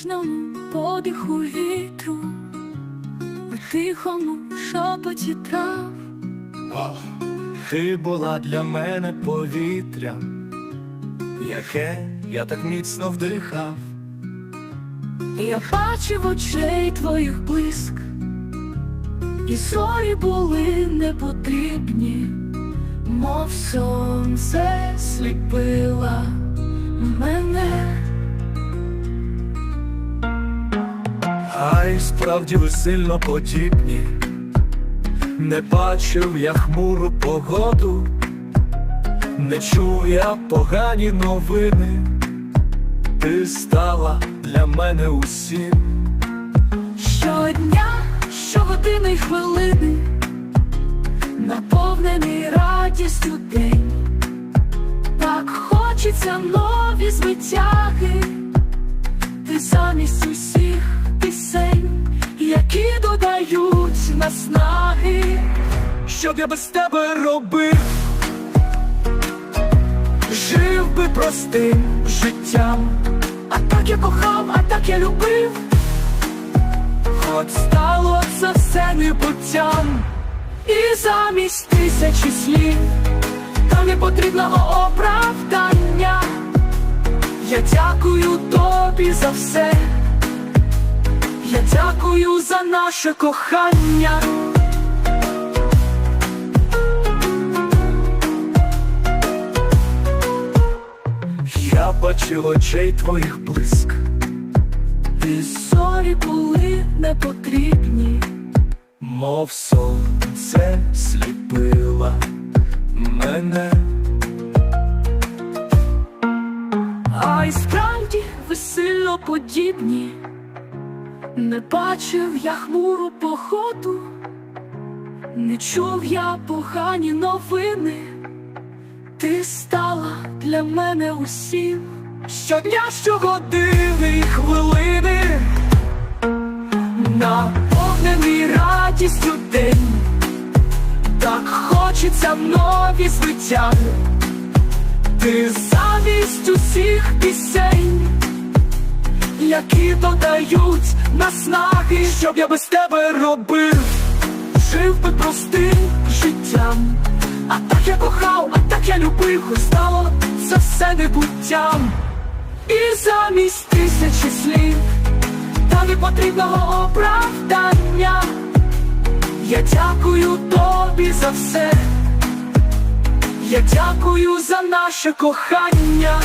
кожному подиху вітру, в тихому шепоті трав. Ти була для мене повітря, яке я так міцно вдихав. Я бачив очей твоїх блиск, і зорі були непотрібні, мов сонце сліпила мене. А справді ви сильно подібні. Не бачив я хмуру погоду, не чув я погані новини. Ти стала для мене усім. Щодня, щогодини й хвилини, наповнений радістю день, так хочеться нові звитяги, Що б я без тебе робив? Жив би простим життям, А так я кохав, а так я любив, хоч стало це все небуттям. і замість тисячі слів, там не потрібного оправдання. Я дякую тобі за все. Я дякую за наше кохання. Я очей твоїх блиск. І зорі були непотрібні. Мов сонце сліпила мене, А й справді ви сильно подібні. Не бачив я хмуру походу, не чув я погані новини. Ти стала для мене усім. щодня, щогодини і хвилини, Наповнений радістю день, так хочеться нові звиття. Ти замість усіх пісень, які додають наснаги, щоб я без тебе робив. жив би простим життям. А так я кохав, я любив, стало за все небуттям. І замість тисячі слів, та непотрібного оправдання. Я дякую тобі за все. Я дякую за наше кохання.